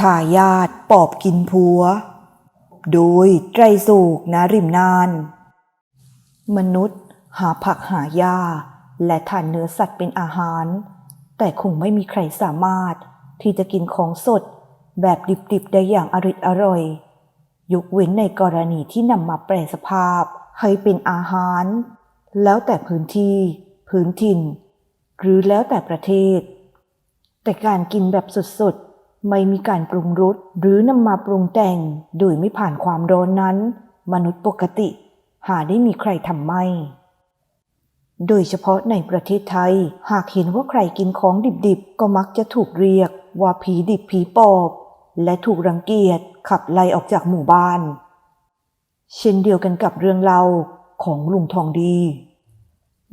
ทายาทปอบกินผัว โดยไตรสูกนาริมนาน มนุษย์หาผักหาหญ้าและทานเนื้อสัตว์เป็นอาหาร แต่คงไม่มีใครสามารถที่จะกินของสดแบบดิบๆ ได้อย่างอริดอร่อย ยกเว้นในกรณีที่นำมาแปรสภาพให้เป็นอาหาร แล้วแต่พื้นที่ พื้นถิ่น หรือแล้วแต่ประเทศ แต่การกินแบบสดๆ ไม่มีการปรุงรสหรือนำมาปรุงแต่งโดยไม่ผ่านความร้อนนั้น มนุษย์ปกติ หาได้มีใครทำไม่ โดยเฉพาะในประเทศไทย หากเห็นว่าใครกินของดิบๆ ก็มักจะถูกเรียกว่าผีดิบผีปอบ และถูกรังเกียจขับไล่ออกจากหมู่บ้าน เช่นเดียวกันกับเรื่องเล่าของลุงทองดี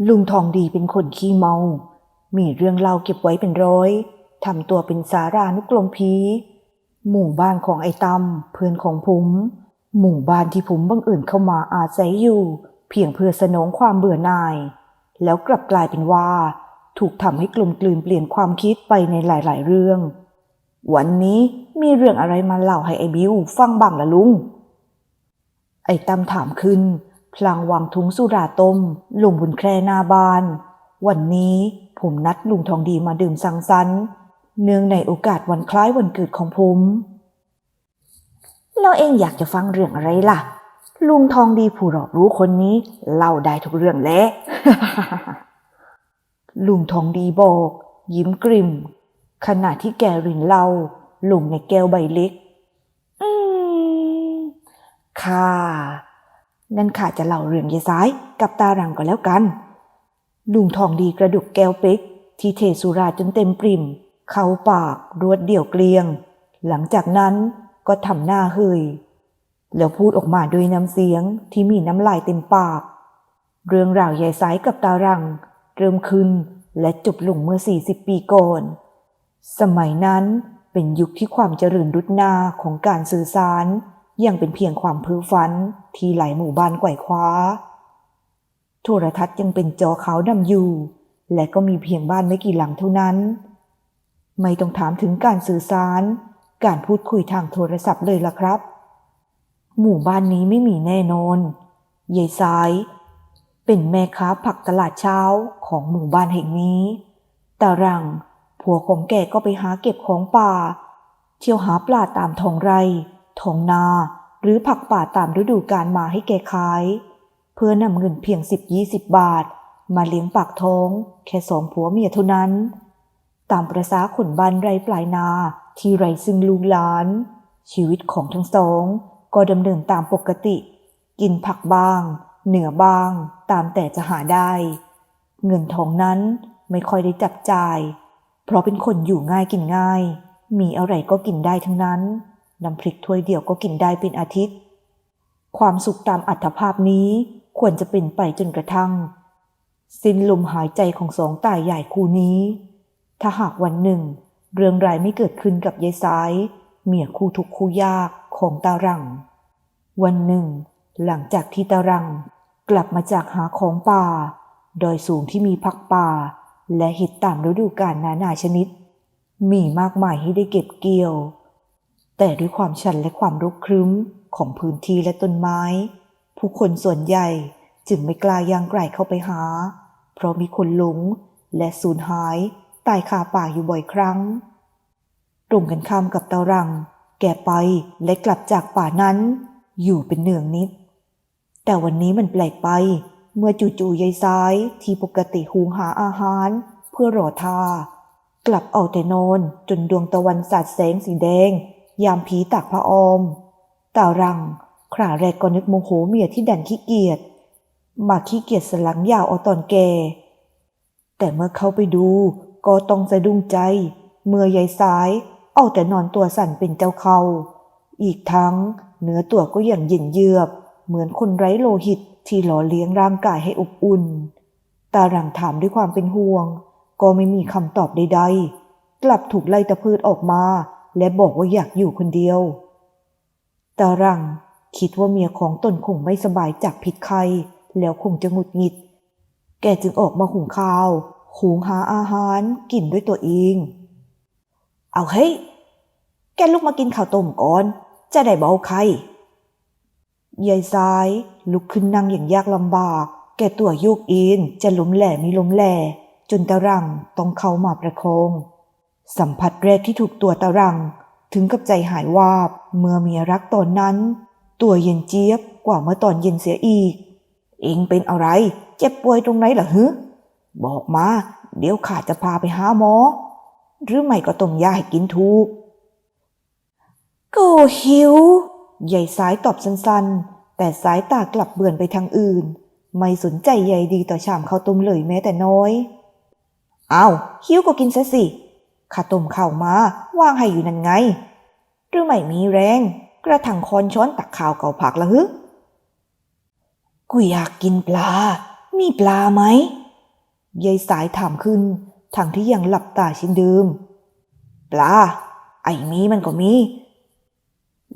ลุงทองดีเป็นคนขี้เมา มีเรื่องเล่าเก็บไว้เป็นร้อย ทำตัวเป็นสารานุกรมผีหมู่บ้านของไอ้ตั้มเพื่อนของผม หมู่บ้านที่ผมบังเอิญเข้ามาอาศัยอยู่ เพียงเพื่อสนองความเบื่อหน่าย แล้วกลับกลายเป็นว่า ถูกทำให้กลมกลืนเปลี่ยนความคิดไปในหลาย ๆ เรื่อง วันนี้มีเรื่องอะไรมาเล่าให้ไอ้บิวฟังบ้างล่ะลุง ไอ้ตั้มถามขึ้น พลางวางถุงสุราต้ม ลงบนแคร่หน้าบ้าน วันนี้ผมนัดลุงทองดีมาดื่มสังสรรค์ เนื่องในโอกาสวันคล้ายวันเกิดของผมแล้วเองอยากจะฟังเรื่องอะไรล่ะ ลุงทองดีผู้รอบรู้คนนี้เล่าได้ทุกเรื่องแหละลุงทองดีบอก ยิ้มกริม ขณะที่แกรินเล้าลงในแก้วใบเล็ก อืมค่ะงั้นข้าจะเล่าเรื่องยายซ้ายกับตารังก็แล้วกัน ลุงทองดีกระดุกแก้วเป๊กที่เทสุราจนเต็มปริ่ม เข้าปากรวดเดี่ยวเกลียง หลังจากนั้นก็ทำหน้าเฮยแล้วพูดออกมาด้วยน้ำเสียงที่มีน้ำลายเต็มปาก เรื่องราวยายซ้ายกับตารัง เริ่มขึ้นและจบลงเมื่อ 40 ปีก่อน สมัยนั้นเป็นยุคที่ความเจริญรุดหน้าของการสื่อสาร ยังเป็นเพียงความเพ้อฝันที่หลายหมู่บ้านไกว่คว้า โทรทัศน์ยังเป็นจอขาวดำอยู่ และก็มีเพียงบ้านไม่กี่หลังเท่านั้น ไม่ต้องถามถึงการสื่อสาร การพูดคุยทางโทรศัพท์เลยล่ะครับ หมู่บ้านนี้ไม่มีแน่นอนยายสาย เป็นแม่ค้าผักตลาดเช้าของหมู่บ้านแห่งนี้ ตารัง ผัวของแกก็ไปหาเก็บของป่า เที่ยวหาปลาตามท้องไร่ท้องนา หรือผักป่าตามฤดูกาลมาให้แกขาย เพื่อนำเงินเพียงสิบยี่สิบบาท มาเลี้ยงปากท้อง แค่สองผัวเมียเท่านั้น ตามประษาขนบ้านไรปลายนาที่ไรซึ่งลูกหลาน ชีวิตของทั้งสอง ก็ดำเนินตามปกติ กินผักบ้าง เหนือบ้าง ตามแต่จะหาได้ เงินทองนั้นไม่ค่อยได้จับจ่าย เพราะเป็นคนอยู่ง่ายกินง่าย มีอะไรก็กินได้ทั้งนั้นน้ำพริกถ้วยเดียวก็กินได้เป็นอาทิตย์ ความสุขตามอัตภาพนี้ควรจะเป็นไปจนกระทั่ง สิ้นลมหายใจของสองตายใหญ่คู่นี้ ถ้าหากวันหนึ่ง เรื่องร้ายไม่เกิดขึ้นกับยายซ้าย เมียคู่ทุกคู่ยากของตารัง วันหนึ่ง หลังจากที่ตารังกลับมาจากหาของป่าโดยสูงที่มีผักป่า และเห็ดตามฤดูกาลนานาชนิด มีมากมายให้ได้เก็บเกี่ยว แต่ด้วยความชันและความรุกครึ้มของพื้นที่และต้นไม้ ผู้คนส่วนใหญ่จึงไม่กล้าย่างไกลเข้าไปหา เพราะมีคนหลงและสูญหาย ตายคาป่าอยู่บ่อยครั้ง ตรงกันข้ามกับตารัง แกไปและกลับจากป่านั้น อยู่เป็นเนืองนิด แต่วันนี้มันแปลกไป เมื่อจู่ๆยายซ้ายที่ปกติหุงหาอาหาร เพื่อรอทา กลับเอาแต่นอนจนดวงตะวันสาดแสงสีแดง ยามผีตากพระออมตารังขราแรกก็นึกโมโหเมียที่ดันขี้เกียจมาขี้เกียจสลังยาวเอาตอนแก่แต่เมื่อเข้าไปดู ก็ต้องสะดุ้งใจ เมื่อยายซ้าย เอาแต่นอนตัวสั่นเป็นเจ้าเขาอีกทั้งเนื้อตัวก็อย่างเย็นเยือกเหมือนคนไร้โลหิตที่หล่อเลี้ยงร่างกายให้อบอุ่น ตาหลังถามด้วยความเป็นห่วง ก็ไม่มีคำตอบใดๆ กลับถูกไล่ตะพืดออกมา และบอกว่าอยากอยู่คนเดียว ตารังคิดว่าเมียของตนคงไม่สบายจากพิษไข้แล้วคงจะหงุดหงิด แกจึงออกมาหุงข้าว หุงหาอาหารกินด้วยตัวเอง เอาเฮ้ย แกลุกมากินข้าวต้มก่อน จะได้เบาไข้ยายซ้ายลุกขึ้นนั่งอย่างยากลำบาก แกตัวโยกเอ็นจะล้มแหล่ม่ล้มแหล่ จนตารังต้องเข้ามาประคอง สัมผัสแรกที่ถูกตัวตารัง ถึงกับใจหายวาบ เมื่อเมียรักตอนนั้น ตัวเย็นเจี๊ยบกว่าเมื่อตอนเย็นเสียอีก เองเป็นอะไร เจ็บป่วยตรงไหนล่ะฮึ บอกมา เดี๋ยวข้าจะพาไปหาหมอ หรือไม่ก็ต้มยาให้กินถูกก็หิว ใหญ่สายตอบสั้นๆ แต่สายตากลับเบือนไปทางอื่น ไม่สนใจใยดีต่อชามข้าวต้มเลยแม้แต่น้อย เอาหิวก็กินซะสิข้าต้มข้าวมาว่างให้อยู่นั่นไง หรือไม่มีแรง กระถังคอนช้อนตักข้าวเก่าผักละฮึกูอยากกินปลา มีปลาไหม ยายสายถามขึ้นทั้งที่ยังหลับตาเช่นเดิมปลาไอ้มีมันก็มี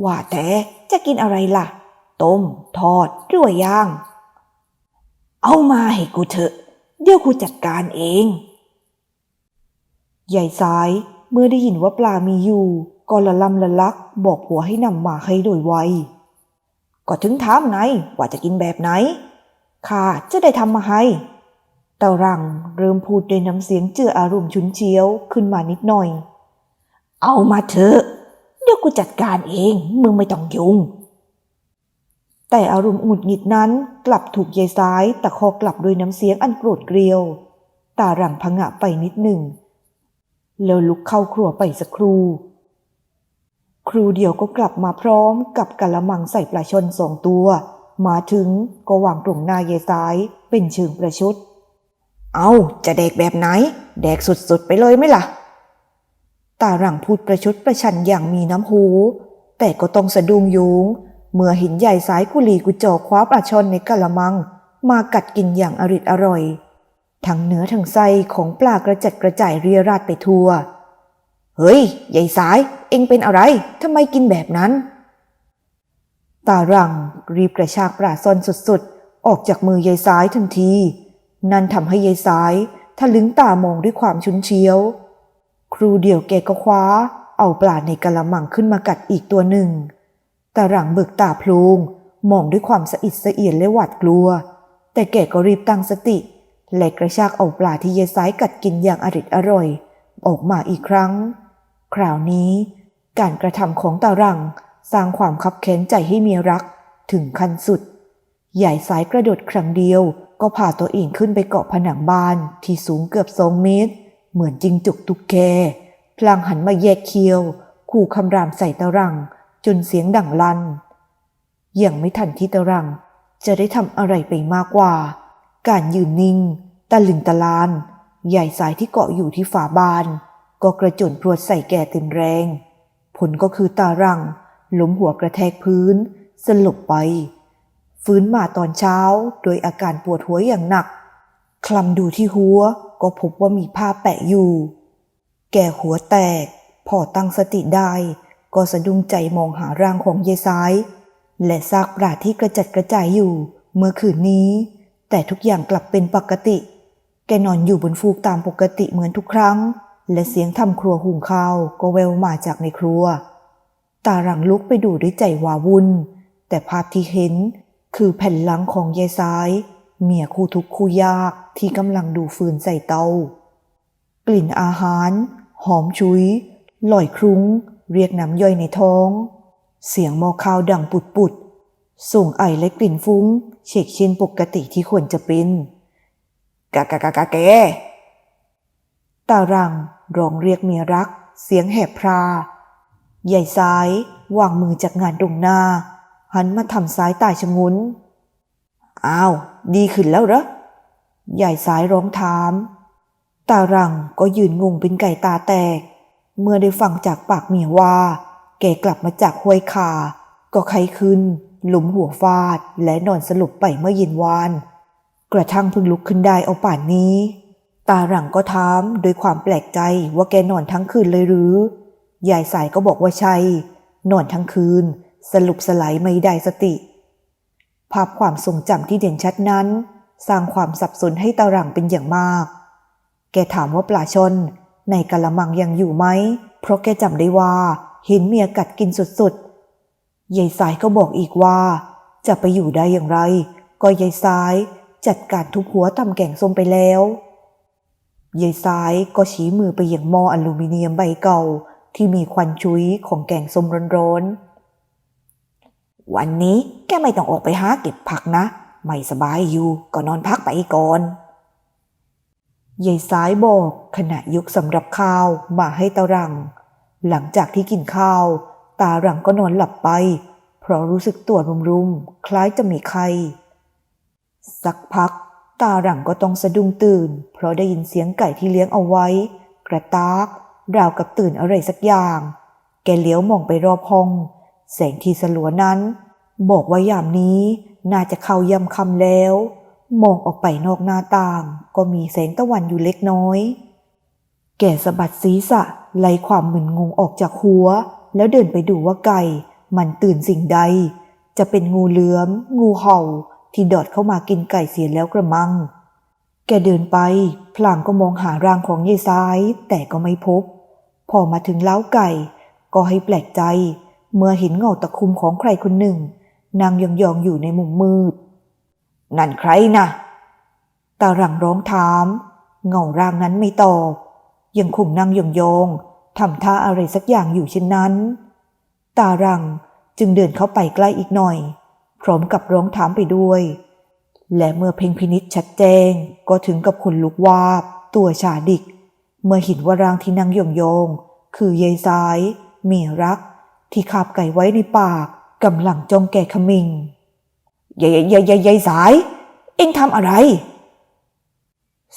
ว่าแต่จะกินอะไรล่ะ ต้ม ทอดหรือว่าย่าง เอามาให้กูเถอะ เดี๋ยวกูจัดการเองใหญ่สายเมื่อได้ยินว่าปลามีอยู่ก็ละลำละลัก บอกผัวให้นำมาให้โดยไวก็ถึงถามไงว่าจะกินแบบไหนข้าจะได้ทำมาให้ ตารังเริ่มพูดด้วยน้ำเสียงเจืออารมณ์ชุนเชียวขึ้นมานิดหน่อย เอามาเถอะ เดี๋ยวกูจัดการเอง มึงไม่ต้องยุ่ง แต่อารมณ์หงุดหงิดนั้นกลับถูกยายซ้ายตะคอกลับด้วยน้ำเสียงอันโกรธเกรียว ตาหลังพงะไปนิดหนึ่ง แล้วลุกเข้าครัวไปสักครู่ ครูเดียวก็กลับมาพร้อมกับกะละมังใส่ปลาชนสองตัว มาถึงก็วางตรงหน้ายายซ้ายเป็นเชิงประชด เอาจะแดกแบบไหน แดกสุดๆไปเลยไหมล่ะ ตาหลังพูดประชดประชันอย่างมีน้ำหู แต่ก็ต้องสะดุ้งยุงเมื่อห็นใหญ่สายกุลีกุจอคว้าปลาชอนในกะละมัง มากัดกินอย่างอริดอร่อย ทั้งเนื้อทั้งไส้ของปลากระจัดกระจายเรียราดไปทั่ว เฮ้ยใหญ่สาย เอ็งเป็นอะไรทำไมกินแบบนั้น ตารังรีบกระชากปลาซอนสุดๆ ออกจากมือยายสายทันที นั่นทำให้ยายสายทะลึงตามองด้วยความชุนเชียว ครูเดี่ยวแกก็คว้า เอาปลาในกะละมังขึ้นมากัดอีกตัวหนึ่งตาหลังเบิกตาพลงมองด้วยความสะอิดสะเอียนและหวาดกลัว แต่แกก็รีบตั้งสติ และกระชากเอาปลาที่ยายซ้ายกัดกินอย่างอริดอร่อย ออกมาอีกครั้ง คราวนี้ การกระทำของตาหลังสร้างความคับแค้นใจให้เมียรักถึงขั้นสุด ใหญ่สายกระโดดครั้งเดียว ก็พาตัวเองขึ้นไปเกาะผนังบ้านที่สูงเกือบสองเมตร เหมือนจิงจุกตุกแกพลางหันมาแยกเคี้ยว ขู่คำรามใส่ตารัง จนเสียงดังลั่นยังไม่ทันที่ตารัง จะได้ทำอะไรไปมากกว่า การยืนนิ่งตะลึงตะลาน ใหญ่สายที่เกาะอยู่ที่ฝาบาน ก็กระโจนพรวดใส่แก่เต็มแรง ผลก็คือตารังล้มหัวกระแทกพื้น สลบไป ฟื้นมาตอนเช้า โดยอาการปวดหัวอย่างหนัก คลำดูที่หัวก็พบว่ามีผ้าแปะอยู่ แก่หัวแตก พอตั้งสติได้ ก็สะดุ้งใจมองหาร่างของยายซ้าย และซากปลาที่กระจัดกระจายอยู่ เมื่อคืนนี้ แต่ทุกอย่างกลับเป็นปกติ แกนอนอยู่บนฟูกตามปกติเหมือนทุกครั้ง และเสียงทำครัวหุงข้าวก็แววมาจากในครัว ตาหลังลุกไปดูด้วยใจวาวุ่นแต่ภาพที่เห็น คือแผ่นหลังของยายซ้าย เมียคู่ทุกคู่ยากที่กำลังดูฟืนใส่เตา กลิ่นอาหาร หอมชุยลอยครุ้ง เรียกน้ำย่อยในท้อง เสียงหมอข้าวดังปุดปุดๆส่งไอและกลิ่นฟุ้งเฉกเช่นปกติที่ควรจะเป็นกะกะกะกะแกตารังร้องเรียกเมียรัก เสียงแหบพราใหญ่ซ้ายวางมือจากงานตรงหน้า หันมาทำซ้ายตายชะงุน อ้าว ดีขึ้นแล้วเหรอ ใหญ่ซ้ายร้องถาม ตารังก็ยืนงงเป็นไก่ตาแตก เมื่อได้ฟังจากปากเมียว่า แกกลับมาจากห้วยขาก็ไข้ขึ้น หลุมหัวฟาดและนอนสลบไปเมื่อเย็นวาน กระทั่งเพิ่งลุกขึ้นได้เอาป่านนี้ ตาหลังก็ถามโดยความแปลกใจว่าแกนอนทั้งคืนเลยหรือ ยายสายก็บอกว่าใช่ นอนทั้งคืน สรุปสลายไม่ได้สติ ภาพความทรงจำที่เด่นชัดนั้น สร้างความสับสนให้ตาหลังเป็นอย่างมาก แกถามว่าปลาชน ในกะละมังยังอยู่ไหม เพราะแกจำได้ว่าเห็นเมียกัดกินสุดๆยายสายก็บอกอีกว่า จะไปอยู่ได้อย่างไร ก็ยายสายจัดการทุบหัวทำแกงส้มไปแล้วยายสายก็ชี้มือไปยังหม้ออลูมิเนียมใบเก่าที่มีควันชุยของแกงส้มร้อนๆ วันนี้แกไม่ต้องออกไปหาเก็บผักนะ ไม่สบายอยู่ก็นอนพักไปก่อนยายสายบอกขณะยกสำหรับข้าวมาให้ตารัง หลังจากที่กินข้าว ตารังก็นอนหลับไป เพราะรู้สึกตัวรุมๆคล้ายจะมีไข้สักพัก ตาหลังก็ต้องสะดุ้งตื่น เพราะได้ยินเสียงไก่ที่เลี้ยงเอาไว้ กระตาก ราวกับตื่นอะไรสักอย่าง แกเลี้ยวมองไปรอบห้อง แสงที่สลัวนั้น บอกว่ายามนี้น่าจะเข้ายำคำแล้ว มองออกไปนอกหน้าต่าง ก็มีแสงตะวันอยู่เล็กน้อย แกสะบัดศีรษะไล่ความมึนงงออกจากหัว แล้วเดินไปดูว่าไก่ มันตื่นสิ่งใด จะเป็นงูเหลือม งูเห่า ที่ดอดเข้ามากินไก่เสียแล้วกระมัง แกเดินไป พลางก็มองหาร่างของยายซ้าย แต่ก็ไม่พบ พอมาถึงเล้าไก่ ก็ให้แปลกใจ เมื่อเห็นเงาตะคุมของใครคนหนึ่ง นางยองๆองอยู่ในมุมมืด นั่นใครนะตาหลังร้องถาม เงาร่างนั้นไม่ตอบยังคงนั่งยองๆทำท่าอะไรสักอย่างอยู่เช่นนั้น ตารังจึงเดินเข้าไปใกล้อีกหน่อย พร้อมกับร้องถามไปด้วย และเมื่อเพ่งพินิษชัดแจ้งก็ถึงกับขนลุกวาบตัวชาดิก เมื่อเห็นว่าร่างที่นั่งยองๆคือยายซ้ายเมียรัก ที่คาบไก่ไว้ในปากกำลังจ้องแก่ขมิงยายยายยายยายสาย เอ็งทำอะไร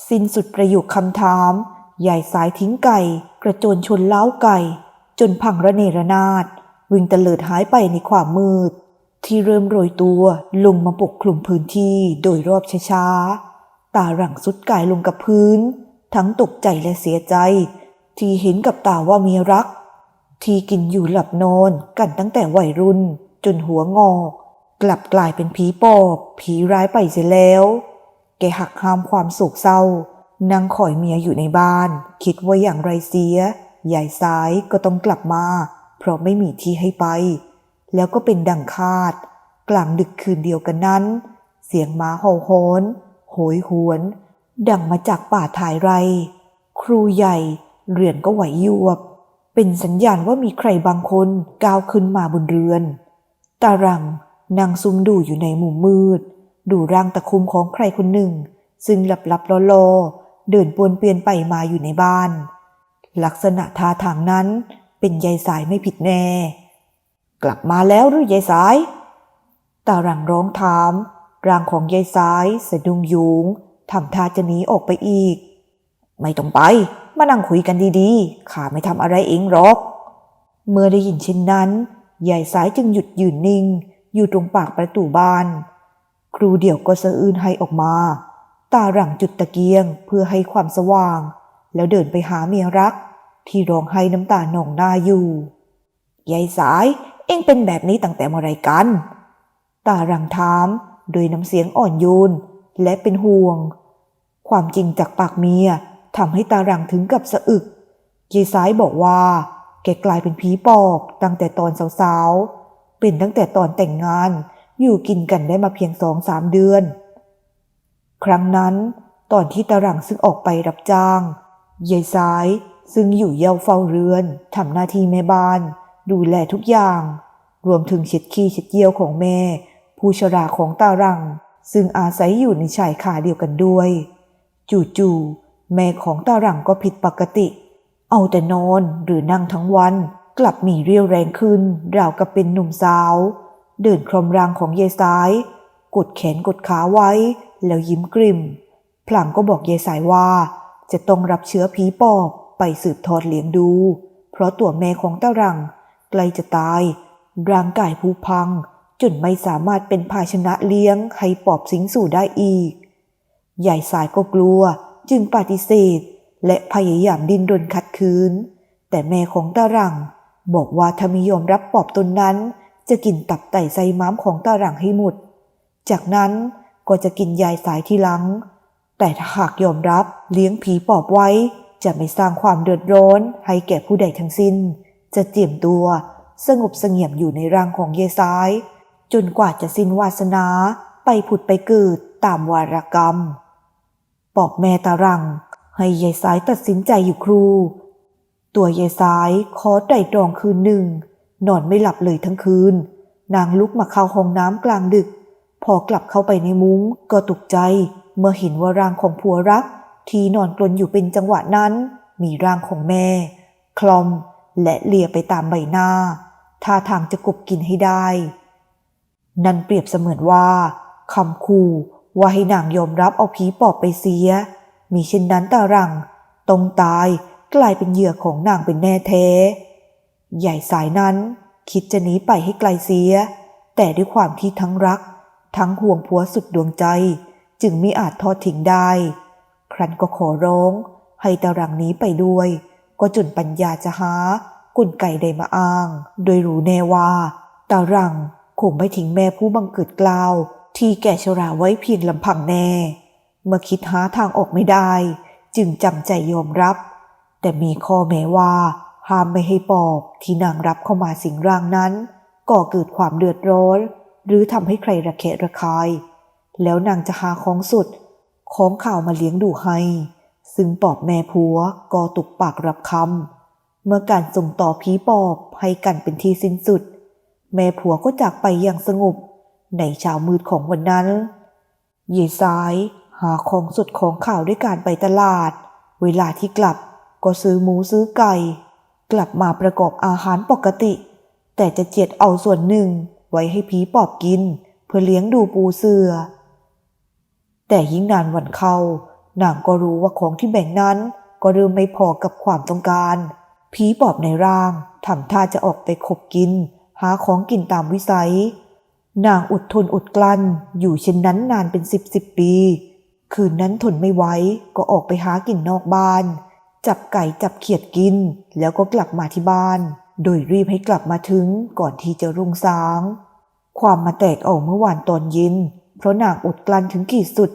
สิ้นสุดประโยคคำถามยายสายทิ้งไก่ กระโจนชนเล้าไก่ จนพังระเนระนาด วิ่งตะเลิดหายไปในความมืด ที่เริ่มโรยตัวลงมาปกคลุมพื้นที่โดยรอบช้าๆ ตาหลังสุดกายลงกับพื้น ทั้งตกใจและเสียใจ ที่เห็นกับตาว่ามีรัก ที่กินอยู่หลับนอนกันตั้งแต่วัยรุ่น จนหัวงอกกลับกลายเป็นผีปอบ ผีร้ายไปเสียแล้ว แกหักห้ามความโศกเศร้า นั่งคอยเมียอยู่ในบ้าน คิดว่าอย่างไรเสียยายซ้ายก็ต้องกลับมา เพราะไม่มีที่ให้ไป แล้วก็เป็นดังคาด กลางดึกคืนเดียวกันนั้น เสียงม้าเห่าหอนโหยหวน ดังมาจากป่าถ่ายไร ครูใหญ่เรือนก็ไหวยวบ เป็นสัญญาณว่ามีใครบางคนก้าวขึ้นมาบนเรือน ตารังนั่งซุ่มดูอยู่ในมุมมืด ดูร่างตะคุมของใครคนหนึ่ง ซึ่งหลับหลับลอลอๆเดินปวนเปลี่ยนไปมาอยู่ในบ้าน ลักษณะท่าทางนั้นเป็นยายสายไม่ผิดแน่ กลับมาแล้วหรือยายสาย ตารังร้องถาม ร่างของยายสายสะดุ้งยุงทำท่าจะหนีออกไปอีก ไม่ต้องไป มานั่งคุยกันดีๆ ข้าไม่ทำอะไรเองหรอก เมื่อได้ยินเช่นนั้นยายสายจึงหยุดยืนนิ่ง อยู่ตรงปากประตูบ้าน ครูเดี่ยวก็สะอื้นให้ออกมา ตาหลังจุดตะเกียงเพื่อให้ความสว่าง แล้วเดินไปหาเมียรัก ที่ร้องไห้น้ำตาหนองหน้าอยู่ยายสายเอ็งเป็นแบบนี้ตั้งแต่เมื่อไรกัน ตาหลังถามโดยน้ำเสียงอ่อนโยนและเป็นห่วง ความจริงจากปากเมีย ทำให้ตาหลังถึงกับสะอึกยายสายบอกว่า แกกลายเป็นผีปอบตั้งแต่ตอนสาวๆ เป็นตั้งแต่ตอนแต่งงาน อยู่กินกันได้มาเพียงสองสามเดือน ครั้งนั้น ตอนที่ตาหลังซึ่งออกไปรับจ้างยายสายซึ่งอยู่เย้าเฝ้าเรือนทำหน้าที่แม่บ้าน ดูแลทุกอย่าง รวมถึงเช็ดขี้เช็ดเยี่ยวของแม่ ผู้ชราของตาหลัง ซึ่งอาศัยอยู่ในชายคาเดียวกันด้วย จู่ๆ แม่ของตาหลังก็ผิดปกติ เอาแต่นอนหรือนั่งทั้งวัน กลับมีเรี่ยวแรงขึ้น ราวกับเป็นหนุ่มสาว เดินคลมรางของยายสาย กดแขนกดขาไว้ แล้วยิ้มกริมพลางก็บอกยายสายว่า จะต้องรับเชื้อผีปอบไปสืบทอดเลี้ยงดู เพราะตัวแม่ของตาหลังใกล้จะตาย ร่างกายผุพัง จนไม่สามารถเป็นภาชนะเลี้ยงให้ปอบสิงสู่ได้อีกยายสายก็กลัว จึงปฏิเสธ และพยายามดิ้นรนขัดขืน แต่แม่ของตาหลัง บอกว่าถ้าไม่ยอมรับปอบตนนั้น จะกินตับไตไส้ม้ามของตาหลังให้หมด จากนั้นก็จะกินยายสายที่หลัง แต่ถ้าหากยอมรับเลี้ยงผีปอบไว้ จะไม่สร้างความเดือดร้อนให้แก่ผู้ใดทั้งสิ้น จะเตรียมตัว สงบเสงี่ยมอยู่ในร่างของยายซ้าย จนกว่าจะสิ้นวาสนาไปผุดไปเกิดตามวารกรรม บอกแม่ตารัง ให้ยายซ้ายตัดสินใจอยู่ครู ตัวยายซ้ายขอไตร่ตรองคืนหนึ่ง นอนไม่หลับเลยทั้งคืน นางลุกมาเข้าห้องน้ำกลางดึก พอกลับเข้าไปในมุ้งก็ตกใจ เมื่อเห็นว่าร่างของผัวรัก ที่นอนกลนอยู่เป็นจังหวะนั้น มีร่างของแม่ คลอมและเลียไปตามใบหน้าท่าทางจะกบกินให้ได้ นั่นเปรียบเสมือนว่าคำขู่ ว่าให้นางยอมรับเอาผีปอบไปเสีย มีเช่นนั้นตารังต้องตายกลายเป็นเหยื่อของนางเป็นแน่แท้ ใหญ่สายนั้น คิดจะหนีไปให้ไกลเสีย แต่ด้วยความที่ทั้งรัก ทั้งห่วงผัวสุดดวงใจ จึงมิอาจทอดทิ้งได้ ครั้นก็ขอร้อง ให้ตารังหนี้ไปด้วย ก็จนปัญญาจะหากลไก่ใดมาอ้าง โดยรู้แน่ว่าตารังคงไม่ทิ้งแม่ผู้บังเกิดกล่าว ที่แก่ชราไว้เพียงลำพังแน่ เมื่อคิดหาทางออกไม่ได้ จึงจำใจยอมรับ แต่มีข้อแม้ว่า ห้ามไม่ให้ปอบที่นางรับเข้ามาสิงร่างนั้น ก่อเกิดความเดือดร้อน หรือทำให้ใครระเคะระคาย แล้วนางจะหาของสุด ของข่าวมาเลี้ยงดูให้ ซึ่งปอบแม่ผัวก็ตุกปากรับคำเมื่อการส่งต่อผีปอบให้กันเป็นที่สิ้นสุด แม่ผัวก็จากไปอย่างสงบ ในเช้ามืดของวันนั้นเยซ้ายหาของสดของข่าวด้วยการไปตลาด เวลาที่กลับก็ซื้อหมูซื้อไก่ กลับมาประกอบอาหารปกติ แต่จะเจียดเอาส่วนหนึ่งไว้ให้ผีปอบกิน เพื่อเลี้ยงดูปูเสือ แต่ยิ่งนานวันเข้านางก็รู้ว่าของที่แบ่งนั้นก็เริ่มไม่พอกับความต้องการ ผีปอบในร่างทำท่าจะออกไปขบกิน หาของกินตามวิสัย นางอดทนอดกลั้นอยู่เช่นนั้นนานเป็นสิบสิบปี คืนนั้นทนไม่ไหวก็ออกไปหากินนอกบ้าน จับไก่จับเขียดกิน แล้วก็กลับมาที่บ้าน โดยรีบให้กลับมาถึงก่อนที่จะรุ่งสาง ความมาแตกออกเมื่อวานตอนเย็น เพราะนางอดกลั้นถึงขีดสุด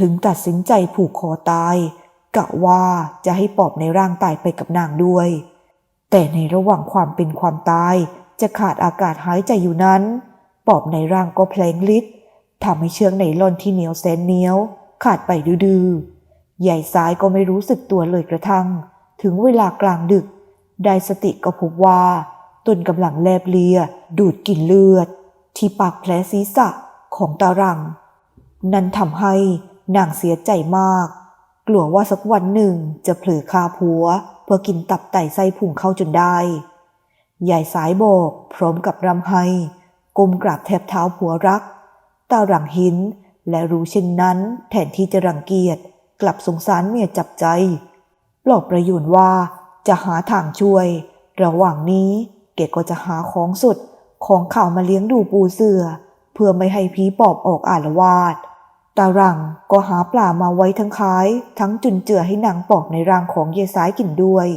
ถึงตัดสินใจผูกคอตาย กะว่าจะให้ปอบในร่างตายไปกับนางด้วย แต่ในระหว่างความเป็นความตายจะขาดอากาศหายใจอยู่นั้น ปอบในร่างก็แพลงฤทธิ์ทำให้เชือกไนลอนที่เหนียวแสนเหนียว ขาดไปดื้อๆใหญ่ซ้ายก็ไม่รู้สึกตัวเลยกระทั่ง ถึงเวลากลางดึก ได้สติก็พบว่าตนกำลังแลบเลีย ดูดกลิ่นเลือด ที่ปากแผลศีรษะของตารัง นั่นทำให้นางเสียใจมาก กลัวว่าสักวันหนึ่งจะเผลอคาผัว เพื่อกินตับไตไส้พุงเข้าจนได้ยายสายบอกพร้อมกับรำไห้ ก้มกราบแทบเท้าผัวรัก ตาหลังหินและรู้เช่นนั้น แทนที่จะรังเกียจกลับสงสารเมียจับใจปลอบประยุนว่าจะหาทางช่วย ระหว่างนี้เกดก็จะหาของสุดของข่าวมาเลี้ยงดูปูเสือ เพื่อไม่ให้ผีปอบออกอาละวาดตารังก็หาปลามาไว้ทั้งขาย ทั้งจุนเจือให้นางปอบในร่างของเยซ้ายกินด้วย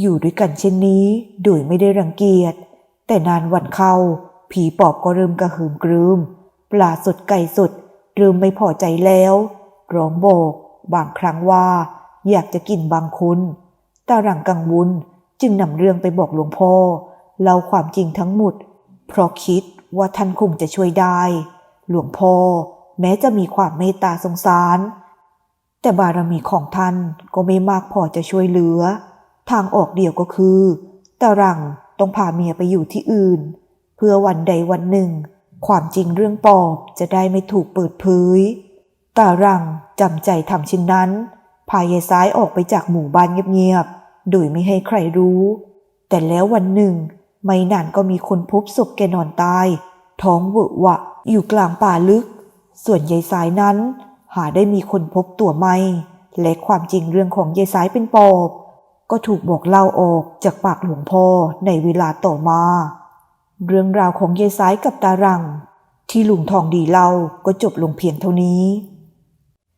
อยู่ด้วยกันเช่นนี้โดยไม่ได้รังเกียจแต่นานวันเข้า ผีปอบก็เริ่มกระหืมกรืมปลาสดไก่สดเริ่มไม่พอใจแล้วร้องโบกบางครั้งว่า อยากจะกินบางคนตาหลังกังวลจึงนำเรื่องไปบอกหลวงพ่อเล่าความจริงทั้งหมด เพราะคิดว่าท่านคงจะช่วยได้ หลวงพ่อแม้จะมีความเมตตาสงสาร แต่บารมีของท่านก็ไม่มากพอจะช่วยเหลือ ทางออกเดียวก็คือตารังต้องพาเมียไปอยู่ที่อื่น เพื่อวันใดวันหนึ่ง ความจริงเรื่องปอบจะได้ไม่ถูกเปิดเผยตารังจำใจทำเช่นนั้นพายายซ้ายออกไปจากหมู่บ้านเงียบๆ โดยไม่ให้ใครรู้ แต่แล้ววันหนึ่ง ไม่นานก็มีคนพบศพแกนอนตาย ท้องเวอะวะอยู่กลางป่าลึก ส่วนยายสายนั้น หาได้มีคนพบตัวไม่ และความจริงเรื่องของยายสายเป็นปอบ ก็ถูกบอกเล่าออกจากปากหลวงพ่อในเวลาต่อมา เรื่องราวของยายสายกับตารัง ที่ลุงทองดีเล่าก็จบลงเพียงเท่านี้